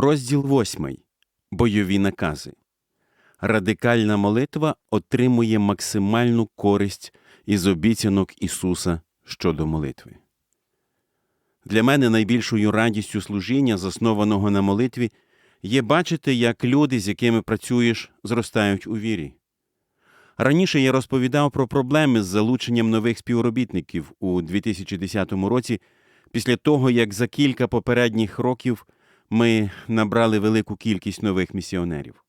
Розділ 8. Бойові накази. Радикальна молитва отримує максимальну користь із обіцянок Ісуса щодо молитви. Для мене найбільшою радістю служіння, заснованого на молитві, є бачити, як люди, з якими працюєш, зростають у вірі. Раніше я розповідав про проблеми з залученням нових співробітників у 2010 році, після того, як за кілька попередніх років ми набрали велику кількість нових місіонерів.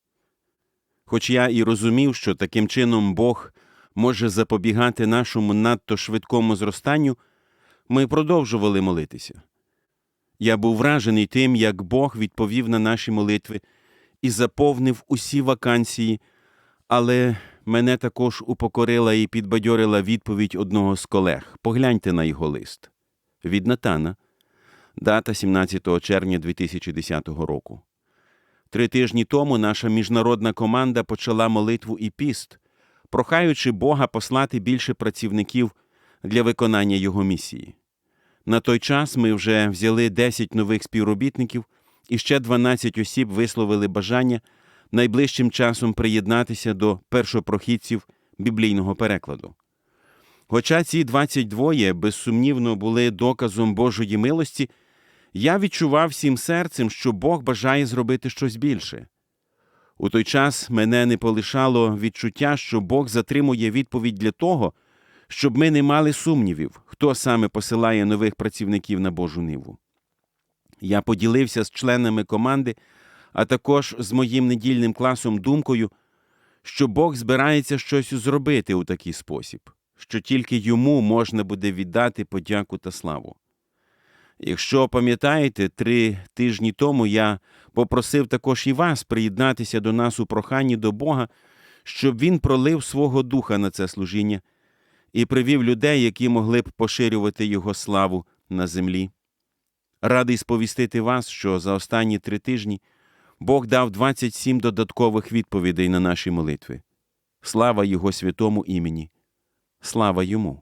Хоч я і розумів, що таким чином Бог може запобігати нашому надто швидкому зростанню, ми продовжували молитися. Я був вражений тим, як Бог відповів на наші молитви і заповнив усі вакансії, але мене також упокорила і підбадьорила відповідь одного з колег. Погляньте на його лист. Від Натана, дата 17 червня 2010 року. Три тижні тому наша міжнародна команда почала молитву і піст, прохаючи Бога послати більше працівників для виконання його місії. На той час ми вже взяли 10 нових співробітників, і ще 12 осіб висловили бажання найближчим часом приєднатися до першопрохідців біблійного перекладу. Хоча ці 22 безсумнівно були доказом Божої милості, я відчував всім серцем, що Бог бажає зробити щось більше. У той час мене не полишало відчуття, що Бог затримує відповідь для того, щоб ми не мали сумнівів, хто саме посилає нових працівників на Божу ниву. Я поділився з членами команди, а також з моїм недільним класом думкою, що Бог збирається щось зробити у такий спосіб, що тільки йому можна буде віддати подяку та славу. Якщо пам'ятаєте, три тижні тому я попросив також і вас приєднатися до нас у проханні до Бога, щоб Він пролив свого духа на це служіння і привів людей, які могли б поширювати Його славу на землі. Радий сповістити вас, що за останні три тижні Бог дав 27 додаткових відповідей на наші молитви. Слава Його святому імені! Слава йому!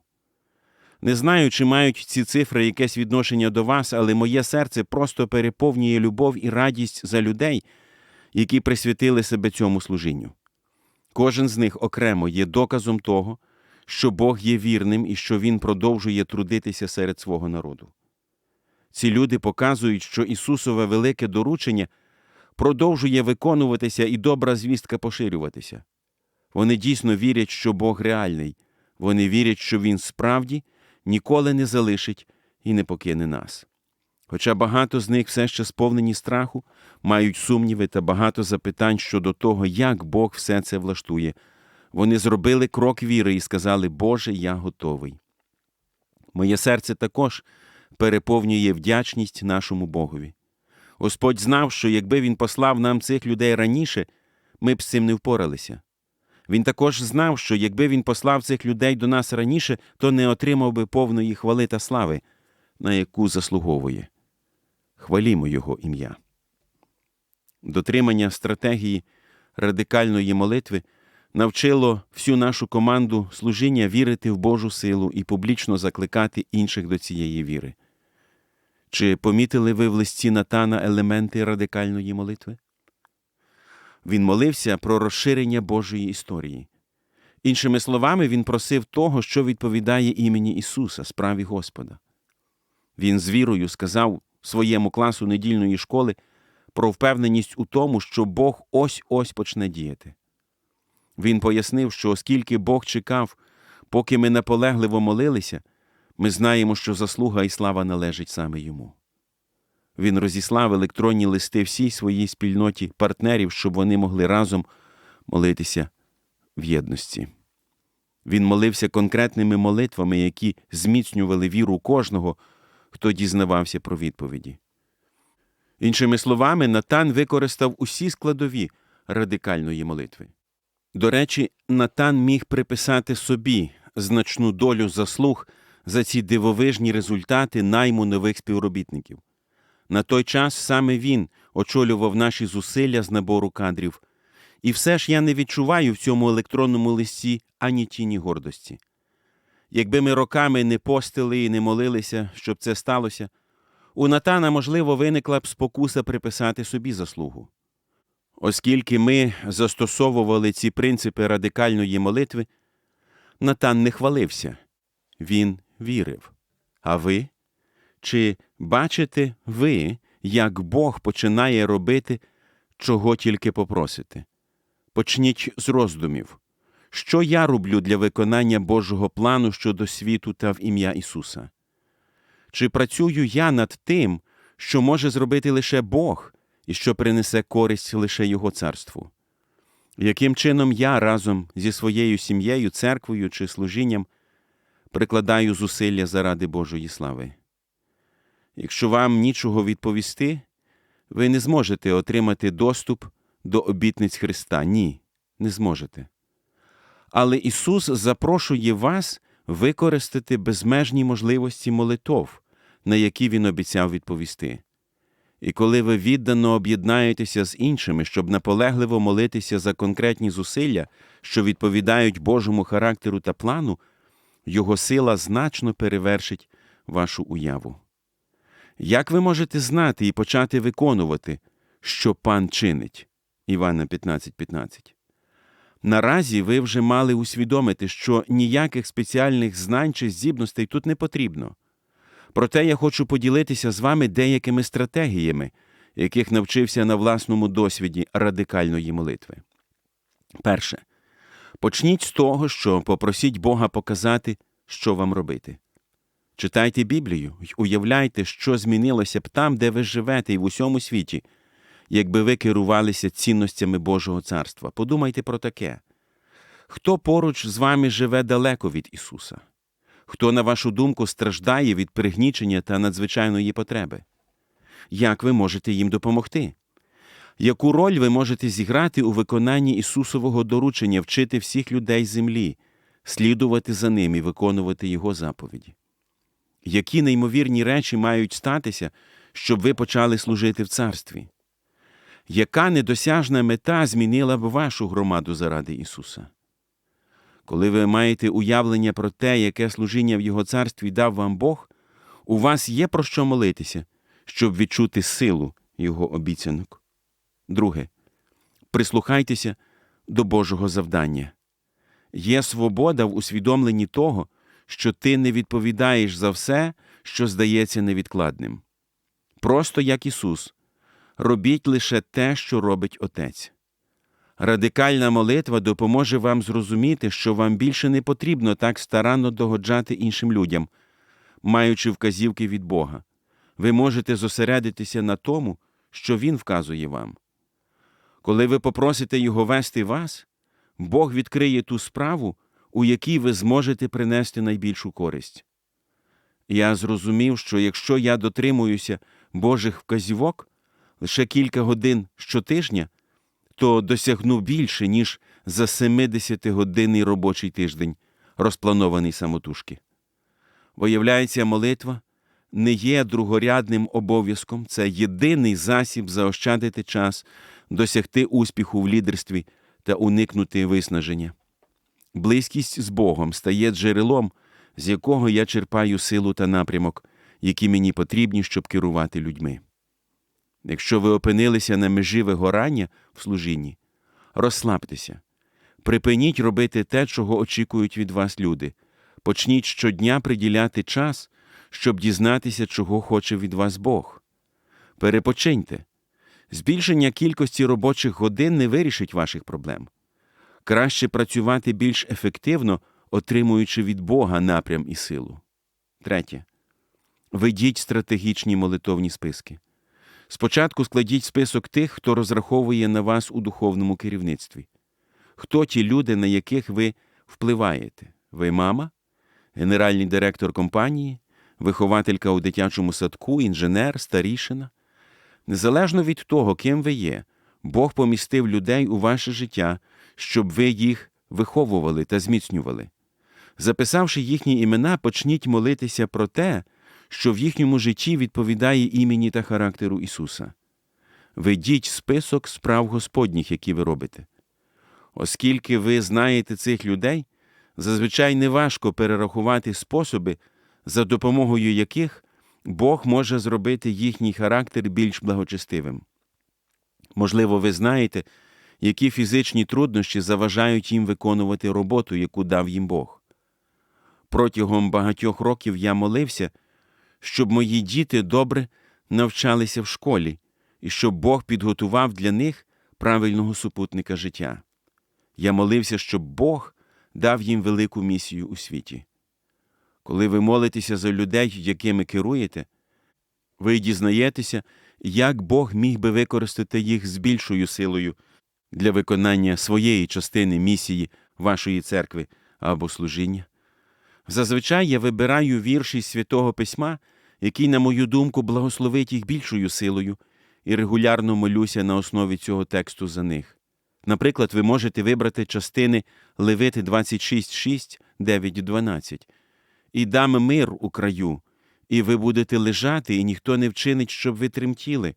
Не знаю, чи мають ці цифри якесь відношення до вас, але моє серце просто переповнює любов і радість за людей, які присвятили себе цьому служінню. Кожен з них окремо є доказом того, що Бог є вірним і що Він продовжує трудитися серед свого народу. Ці люди показують, що Ісусове велике доручення продовжує виконуватися і добра звістка поширюватися. Вони дійсно вірять, що Бог реальний, вони вірять, що Він справді ніколи не залишить і не покине нас. Хоча багато з них все ще сповнені страху, мають сумніви та багато запитань щодо того, як Бог все це влаштує, вони зробили крок віри і сказали, Боже, я готовий. Моє серце також переповнює вдячність нашому Богові. Господь знав, що якби Він послав нам цих людей раніше, ми б з цим не впоралися. Він також знав, що якби він послав цих людей до нас раніше, то не отримав би повної хвали та слави, на яку заслуговує. Хвалімо Його ім'я. Дотримання стратегії радикальної молитви навчило всю нашу команду служіння вірити в Божу силу і публічно закликати інших до цієї віри. Чи помітили ви в листі Натана елементи радикальної молитви? Він молився про розширення Божої історії. Іншими словами, він просив того, що відповідає імені Ісуса, справі Господа. Він з вірою сказав своєму класу недільної школи про впевненість у тому, що Бог ось ось почне діяти. Він пояснив, що оскільки Бог чекав, поки ми наполегливо молилися, ми знаємо, що заслуга і слава належить саме йому. Він розіслав електронні листи всій своїй спільноті партнерів, щоб вони могли разом молитися в єдності. Він молився конкретними молитвами, які зміцнювали віру кожного, хто дізнавався про відповіді. Іншими словами, Натан використав усі складові радикальної молитви. До речі, Натан міг приписати собі значну долю заслуг за ці дивовижні результати найму нових співробітників. На той час саме він очолював наші зусилля з набору кадрів, і все ж я не відчуваю в цьому електронному листі ані тіні гордості. Якби ми роками не постили і не молилися, щоб це сталося, у Натана, можливо, виникла б спокуса приписати собі заслугу. Оскільки ми застосовували ці принципи радикальної молитви, Натан не хвалився, він вірив. А ви? Чи бачите ви, як Бог починає робити, чого тільки попросите? Почніть з роздумів. Що я роблю для виконання Божого плану щодо світу та в ім'я Ісуса? Чи працюю я над тим, що може зробити лише Бог і що принесе користь лише Його царству? Яким чином я разом зі своєю сім'єю, церквою чи служінням прикладаю зусилля заради Божої слави? Якщо вам нічого відповісти, ви не зможете отримати доступ до обітниць Христа. Ні, не зможете. Але Ісус запрошує вас використати безмежні можливості молитов, на які Він обіцяв відповісти. І коли ви віддано об'єднаєтеся з іншими, щоб наполегливо молитися за конкретні зусилля, що відповідають Божому характеру та плану, Його сила значно перевершить вашу уяву. Як ви можете знати і почати виконувати, що пан чинить? Івана 15.15. 15. Наразі ви вже мали усвідомити, що ніяких спеціальних знань чи здібностей тут не потрібно. Проте я хочу поділитися з вами деякими стратегіями, яких навчився на власному досвіді радикальної молитви. Перше. Почніть з того, що попросіть Бога показати, що вам робити. Читайте Біблію й уявляйте, що змінилося б там, де ви живете, і в усьому світі, якби ви керувалися цінностями Божого царства. Подумайте про таке. Хто поруч з вами живе далеко від Ісуса? Хто, на вашу думку, страждає від пригнічення та надзвичайної потреби? Як ви можете їм допомогти? Яку роль ви можете зіграти у виконанні Ісусового доручення вчити всіх людей землі, слідувати за ним і виконувати Його заповіді? Які неймовірні речі мають статися, щоб ви почали служити в царстві? Яка недосяжна мета змінила б вашу громаду заради Ісуса? Коли ви маєте уявлення про те, яке служіння в Його царстві дав вам Бог, у вас є про що молитися, щоб відчути силу Його обіцянок. Друге, прислухайтеся до Божого завдання. Є свобода в усвідомленні того, що ти не відповідаєш за все, що здається невідкладним. Просто як Ісус, робіть лише те, що робить Отець. Радикальна молитва допоможе вам зрозуміти, що вам більше не потрібно так старанно догоджати іншим людям, маючи вказівки від Бога. Ви можете зосередитися на тому, що Він вказує вам. Коли ви попросите Його вести вас, Бог відкриє ту справу, у якій ви зможете принести найбільшу користь. Я зрозумів, що якщо я дотримуюся Божих вказівок лише кілька годин щотижня, то досягну більше, ніж за 70-годинний робочий тиждень, розпланований самотужки. Виявляється, молитва не є другорядним обов'язком, це єдиний засіб заощадити час, досягти успіху в лідерстві та уникнути виснаження. Близькість з Богом стає джерелом, з якого я черпаю силу та напрямок, які мені потрібні, щоб керувати людьми. Якщо ви опинилися на межі вигорання в служінні, розслабтеся, припиніть робити те, чого очікують від вас люди. Почніть щодня приділяти час, щоб дізнатися, чого хоче від вас Бог. Перепочиньте. Збільшення кількості робочих годин не вирішить ваших проблем. Краще працювати більш ефективно, отримуючи від Бога напрям і силу. Третє. Ведіть стратегічні молитовні списки. Спочатку складіть список тих, хто розраховує на вас у духовному керівництві. Хто ті люди, на яких ви впливаєте? Ви мама, генеральний директор компанії, вихователька у дитячому садку, інженер, старішина. Незалежно від того, ким ви є, Бог помістив людей у ваше життя, щоб ви їх виховували та зміцнювали. Записавши їхні імена, почніть молитися про те, що в їхньому житті відповідає імені та характеру Ісуса. Ведіть список справ Господніх, які ви робите. Оскільки ви знаєте цих людей, зазвичай неважко перерахувати способи, за допомогою яких Бог може зробити їхній характер більш благочестивим. Можливо, ви знаєте, які фізичні труднощі заважають їм виконувати роботу, яку дав їм Бог. Протягом багатьох років я молився, щоб мої діти добре навчалися в школі і щоб Бог підготував для них правильного супутника життя. Я молився, щоб Бог дав їм велику місію у світі. Коли ви молитеся за людей, якими керуєте, ви дізнаєтеся, як Бог міг би використати їх з більшою силою для виконання своєї частини місії вашої церкви або служіння. Зазвичай я вибираю вірші Святого Письма, який, на мою думку, благословить їх більшою силою, і регулярно молюся на основі цього тексту за них. Наприклад, ви можете вибрати частини Левити 26, 6, 9, 12. «І дам мир у краю, і ви будете лежати, і ніхто не вчинить, щоб ви тремтіли,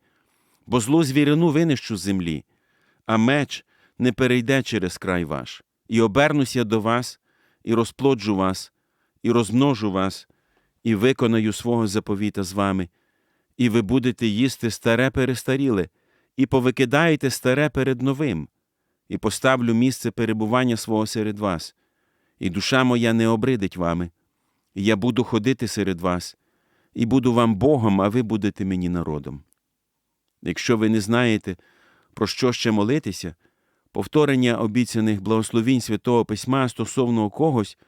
бо злу звірину винищу з землі, а меч не перейде через край ваш, і обернуся до вас, і розплоджу вас, і розмножу вас, і виконаю свого заповіта з вами, і ви будете їсти старе перестаріле, і повикидаєте старе перед новим, і поставлю місце перебування свого серед вас, і душа моя не обридить вами, і я буду ходити серед вас, і буду вам Богом, а ви будете мені народом. Якщо ви не знаєте, про що ще молитися, повторення обіцяних благословінь Святого Письма стосовно когось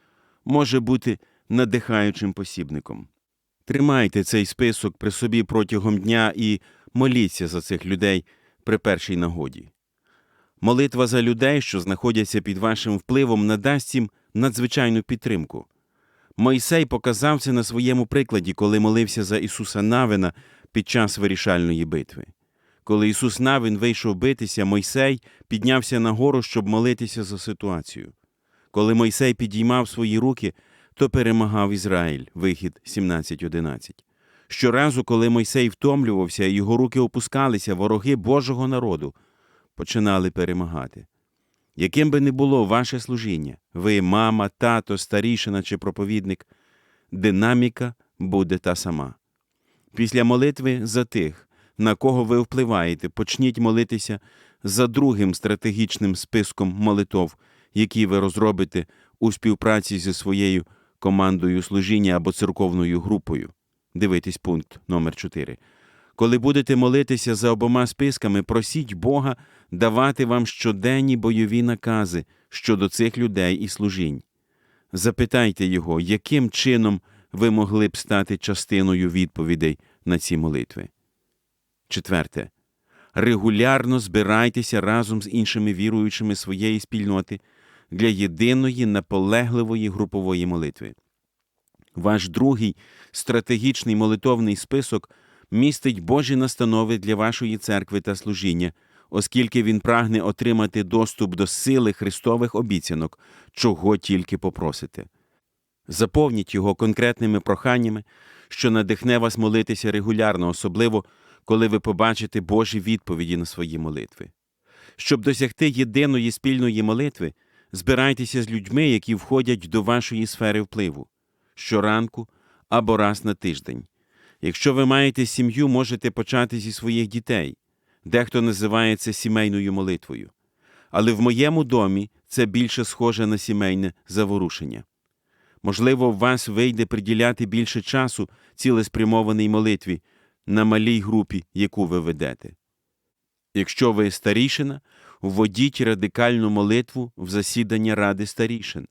може бути надихаючим посібником. Тримайте цей список при собі протягом дня і моліться за цих людей при першій нагоді. Молитва за людей, що знаходяться під вашим впливом, надасть їм надзвичайну підтримку. Мойсей показав це на своєму прикладі, коли молився за Ісуса Навина під час вирішальної битви. Коли Ісус Навин вийшов битися, Мойсей піднявся на гору, щоб молитися за ситуацію. Коли Мойсей підіймав свої руки, то перемагав Ізраїль. Вихід 17.11. Щоразу, коли Мойсей втомлювався і його руки опускалися, вороги Божого народу починали перемагати. Яким би не було ваше служіння, ви, мама, тато, старішина чи проповідник, динаміка буде та сама. Після молитви за тих, на кого ви впливаєте, почніть молитися за другим стратегічним списком молитов, які ви розробите у співпраці зі своєю командою служіння або церковною групою. Дивитесь пункт номер 4. Коли будете молитися за обома списками, просіть Бога давати вам щоденні бойові накази щодо цих людей і служінь. Запитайте Його, яким чином ви могли б стати частиною відповідей на ці молитви. Четверте. Регулярно збирайтеся разом з іншими віруючими своєї спільноти для єдиної наполегливої групової молитви. Ваш другий стратегічний молитовний список містить Божі настанови для вашої церкви та служіння, оскільки він прагне отримати доступ до сили Христових обіцянок, чого тільки попросите. Заповніть його конкретними проханнями, що надихне вас молитися регулярно, особливо коли ви побачите Божі відповіді на свої молитви. Щоб досягти єдиної спільної молитви, збирайтеся з людьми, які входять до вашої сфери впливу щоранку або раз на тиждень. Якщо ви маєте сім'ю, можете почати зі своїх дітей. Дехто називає це сімейною молитвою. Але в моєму домі це більше схоже на сімейне заворушення. Можливо, в вас вийде приділяти більше часу цілеспрямованій молитві на малій групі, яку ви ведете. Якщо ви старішина, вводіть радикальну молитву в засідання Ради старішин.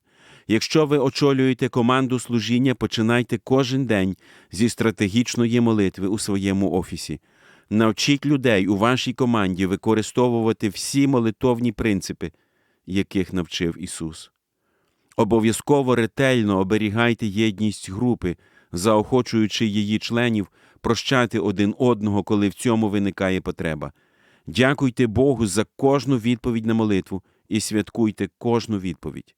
Якщо ви очолюєте команду служіння, починайте кожен день зі стратегічної молитви у своєму офісі. Навчіть людей у вашій команді використовувати всі молитовні принципи, яких навчив Ісус. Обов'язково ретельно оберігайте єдність групи, заохочуючи її членів прощати один одного, коли в цьому виникає потреба. Дякуйте Богу за кожну відповідь на молитву і святкуйте кожну відповідь.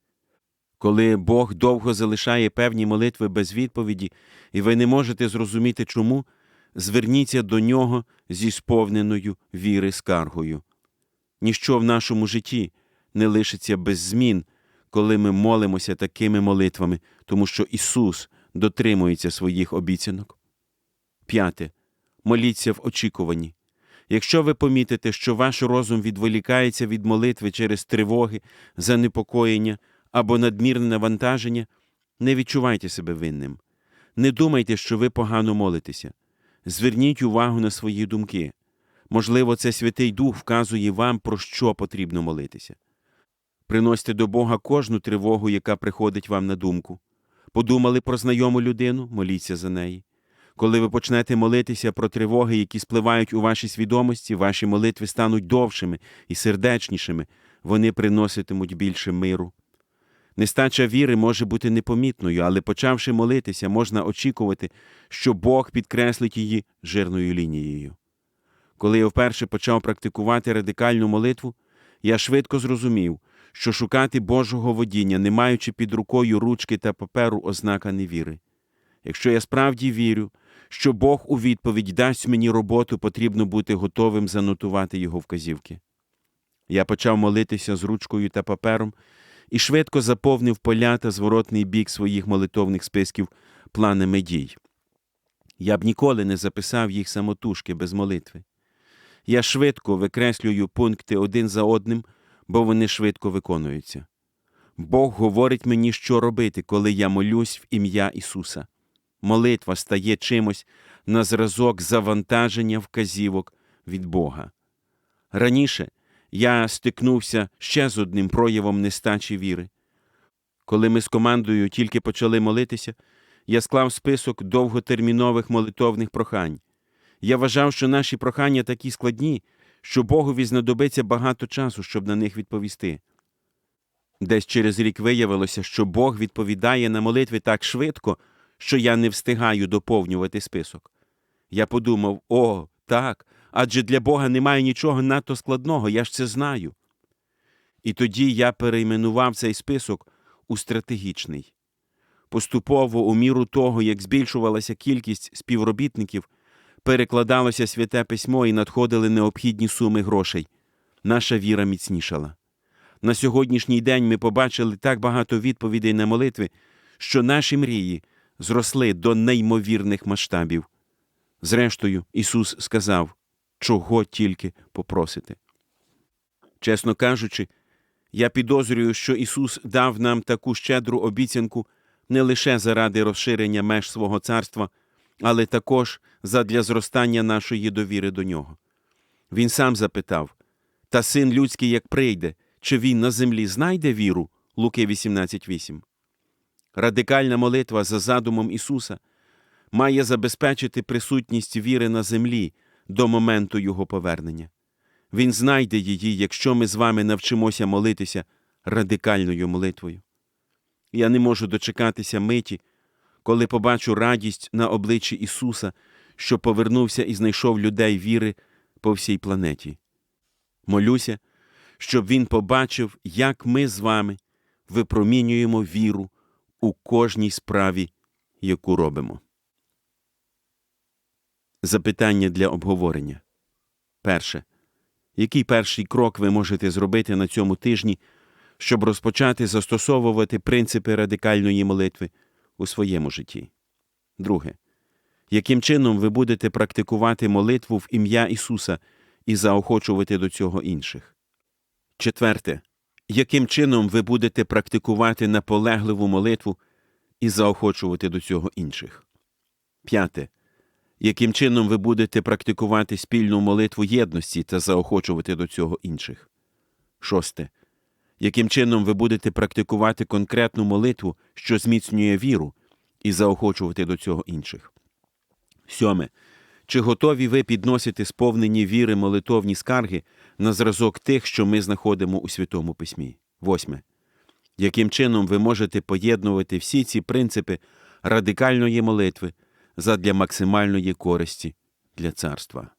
Коли Бог довго залишає певні молитви без відповіді, і ви не можете зрозуміти чому, зверніться до нього зі сповненою віри скаргою. Ніщо в нашому житті не лишиться без змін, коли ми молимося такими молитвами, тому що Ісус дотримується своїх обіцянок. П'яте. Моліться в очікуванні. Якщо ви помітите, що ваш розум відволікається від молитви через тривоги, занепокоєння або надмірне навантаження, не відчувайте себе винним. Не думайте, що ви погано молитеся. Зверніть увагу на свої думки. Можливо, це Святий Дух вказує вам, про що потрібно молитися. Приносьте до Бога кожну тривогу, яка приходить вам на думку. Подумали про знайому людину, моліться за неї. Коли ви почнете молитися про тривоги, які спливають у вашій свідомості, ваші молитви стануть довшими і сердечнішими, вони приноситимуть більше миру. Нестача віри може бути непомітною, але почавши молитися, можна очікувати, що Бог підкреслить її жирною лінією. Коли я вперше почав практикувати радикальну молитву, я швидко зрозумів, що шукати Божого водіння, не маючи під рукою ручки та паперу, ознака невіри. Якщо я справді вірю, що Бог у відповідь дасть мені роботу, потрібно бути готовим занотувати його вказівки. Я почав молитися з ручкою та папером і швидко заповнив поля та зворотний бік своїх молитовних списків планами дій. Я б ніколи не записав їх самотужки без молитви. Я швидко викреслюю пункти один за одним, бо вони швидко виконуються. Бог говорить мені, що робити, коли я молюсь в ім'я Ісуса. Молитва стає чимось на зразок завантаження вказівок від Бога. Раніше я стикнувся ще з одним проявом нестачі віри. Коли ми з командою тільки почали молитися, я склав список довготермінових молитовних прохань. Я вважав, що наші прохання такі складні, що Богові знадобиться багато часу, щоб на них відповісти. Десь через рік виявилося, що Бог відповідає на молитви так швидко, що я не встигаю доповнювати список. Я подумав: о, так, адже для Бога немає нічого надто складного, я ж це знаю. І тоді я перейменував цей список у стратегічний. Поступово, у міру того, як збільшувалася кількість співробітників, перекладалося святе письмо і надходили необхідні суми грошей. Наша віра міцнішала. На сьогоднішній день ми побачили так багато відповідей на молитви, що наші мрії зросли до неймовірних масштабів. Зрештою, Ісус сказав, чого тільки попросите. Чесно кажучи, я підозрюю, що Ісус дав нам таку щедру обіцянку не лише заради розширення меж свого царства, але також задля зростання нашої довіри до Нього. Він сам запитав Та син людський як прийде, чи він на землі знайде віру? Луки 18.8. Радикальна молитва за задумом Ісуса має забезпечити присутність віри на землі до моменту Його повернення. Він знайде її, якщо ми з вами навчимося молитися радикальною молитвою. Я не можу дочекатися миті, коли побачу радість на обличчі Ісуса, що повернувся і знайшов людей віри по всій планеті. Молюся, щоб Він побачив, як ми з вами випромінюємо віру у кожній справі, яку робимо. Запитання для обговорення. Перше. Який перший крок ви можете зробити на цьому тижні, щоб розпочати застосовувати принципи радикальної молитви у своєму житті? Друге. Яким чином ви будете практикувати молитву в ім'я Ісуса і заохочувати до цього інших? Четверте. Яким чином ви будете практикувати наполегливу молитву і заохочувати до цього інших? П'яте. Яким чином ви будете практикувати спільну молитву єдності та заохочувати до цього інших? Шосте. Яким чином ви будете практикувати конкретну молитву, що зміцнює віру, і заохочувати до цього інших? Сьоме. Чи готові ви підносити сповнені віри молитовні скарги на зразок тих, що ми знаходимо у Святому Письмі? Восьме. Яким чином ви можете поєднувати всі ці принципи радикальної молитви задля максимальної користі для царства?